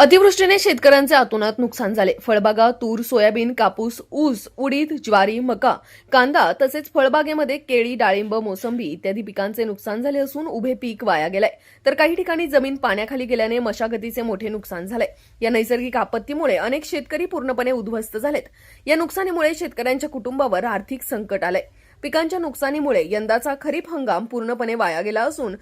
अतिवृष्टीने शेतकऱ्यांचे अतोनात नुकसान झाले. फळबागा तूर सोयाबीन कापूस ऊस उडीद ज्वारी मका कांदा तसेच फळबागेमध्ये केळी डाळिंब मोसंबी इत्यादी पिकांचे नुकसान झाले असून उभे पीक वाया गेलंय. तर काही ठिकाणी जमीन पाण्याखाली गेल्याने मशागतीचे मोठे नुकसान झालंय. या नैसर्गिक आपत्तीमुळे अनेक शेतकरी पूर्णपणे उद्ध्वस्त झालेत. या नुकसानीमुळे शेतकऱ्यांच्या कुटुंबावर आर्थिक संकट आलंय. पिकांच्या नुकसानीमुळे यंदाचा खरीप हंगाम पूर्णपणे वाया गेला असून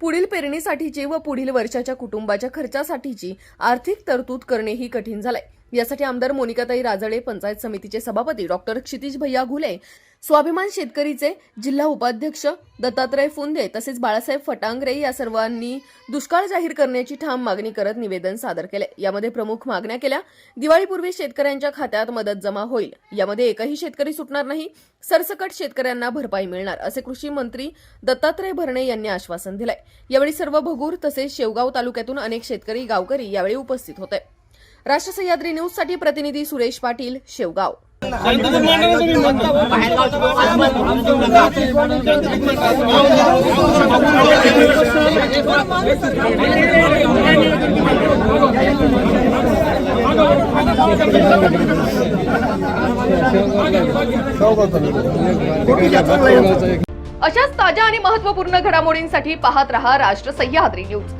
पुढील पेरणीसाठीची व पुढील वर्षाच्या कुटुंबाच्या खर्चासाठीची आर्थिक तरतूद करणेही कठीण झालंय. यासाठी आमदार मोनिकाताई राजळे पंचायत समितीचे सभापती डॉक्टर क्षितिज भैया घुले स्वाभिमान शेतकरीचे जिल्हा उपाध्यक्ष दत्तात्रय फुंदे तसेच बाळासाहेब फटांगरे या सर्वांनी दुष्काळ जाहीर करण्याची ठाम मागणी करत निवेदन सादर केले. यामध्ये प्रमुख मागण्या केल्या दिवाळीपूर्वी शेतकऱ्यांच्या खात्यात मदत जमा होईल. यामध्ये एकही शेतकरी सुटणार नाही सरसकट शेतकऱ्यांना भरपाई मिळणार असे कृषी मंत्री दत्तात्रय भरणे यांनी आश्वासन दिलंय. यावेळी सर्व भगूर तसेच शेवगाव तालुक्यातून अनेक शेतकरी गावकरी यावेळी उपस्थित होते. राष्ट्र सह्याद्री न्यूजसाठी प्रतिनिधी सुरेश पाटील शेवगाव. अशाच ताज्या आणि महत्त्वपूर्ण घडामोडींसाठी पाहत रहा राष्ट्र सह्याद्री न्यूज.